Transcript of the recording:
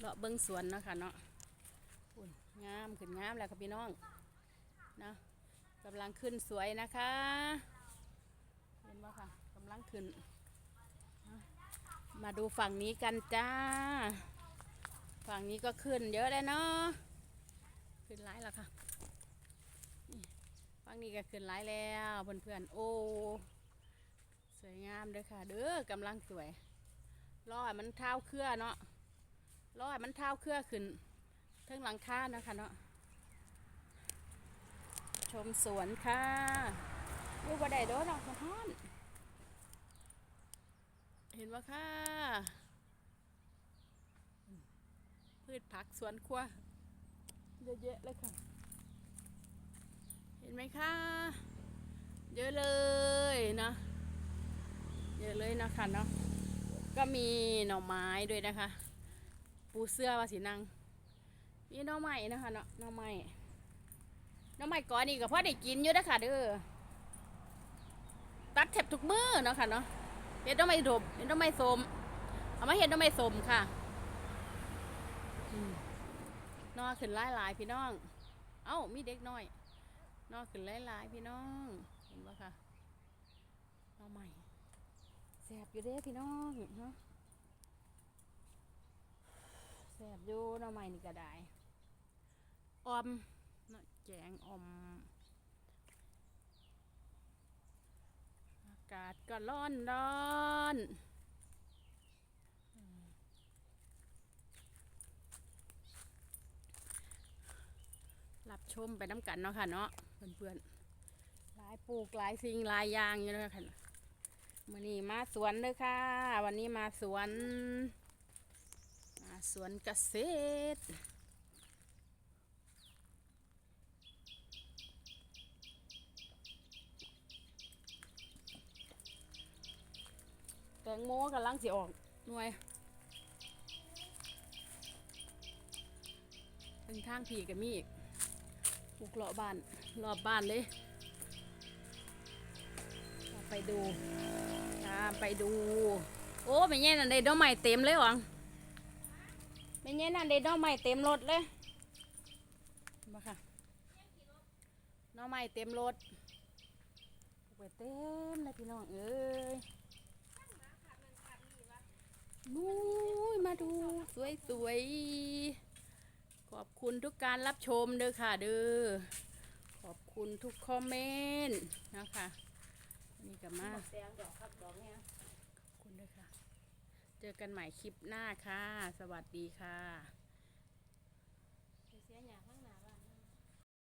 เลาะเบิ้งสวนเนาะค่ะเนาะงามขึ้นงามแล้วค่ะพี่น้องนะกำลังขึ้นสวยนะคะ เห็นบ่ค่ะกำลังขึ้น มาดูฝั่งนี้กันจ้า ฝั่งนี้ก็ขึ้นเยอะเลยเนาะขึ้นหลายแล้วค่ะฝั่งนี้ก็ขึ้นหลายแล้วเพื่อนๆโอ้สวยงามเลยค่ะ เด้อกำลังสวยรอให้มันเท้าเครือเนาะ รอให้มันเท้าเครือขึ้นเทิงหลังคาเนาะคะเนาะชมสวนค่ะอยู่บ่ได้เด้อเนาะสะท้อน เห็นว่าค่ะ พืชผักสวนครัวเยอะแยะเลยค่ะ เห็นไหมคะ เยอะเลยเนาะเยอะเลยนะคะเนาะ ก็มีหน่อไม้ด้วยนะคะ ปูเสื้อวาสีนังมีหน่อไม้นะคะเนาะหน่อไม้หน่อไม้ก้อนนี่ก็พอได้กินอยู่นะคะเด้อตัดแทบทุกมือเนาะค่ะเนาะเห็ดน่อไม้ดมเห็ดน่อไม้สมเอามาเห็ดน่อไม้สมค่ะนอขึ้นหลายหลายๆพี่น้อง เอ้ามีเด็กน้อยนอขึ้นหลายหลายๆพี่น้องเห็นปะคะน้องใหม่แสบอยู่เด้พี่น้องเนาะ แสบอยู่นอใหม่นี่ก็ได้ออมเนาะแจงอม อากาศก็ร้อนร้อนรับชมไปน้ำกันเนาะค่ะเนาะเพื่อนๆหลายปลูกหลายสิ่งหลายอย่างอยู่เลยค่ะวันนี้มาสวนเลยค่ะ วันนี้มาสวน สวนเกษตร แตงโมกำลังสิออกหน่วยเป็นทางผีกันมีอีกปลูกเลาะบ้านรอบบ้านเลยไปดูตามไปดู โอ้ไม่แย่นั่นได้ดอกไม้เต็มเลยหวัง ไม่แย่นั่นได้ดอกไม้เต็มรถเลยมาค่ะดอกไม้เต็มรถปลูกไปเต็มเลยพี่น้องเอ้ยนู้ยมาดูสวยสวยๆขอบคุณทุกการรับชมเด้อค่ะ เด้อขอบคุณทุกคอมเมนต์นะคะนี่กับมาแตงดอกครับดอกเนี้ยขอบคุณด้วยค่ะ เจอกันใหม่คลิปหน้าค่ะ สวัสดีค่ะ เสียอยากมากนะ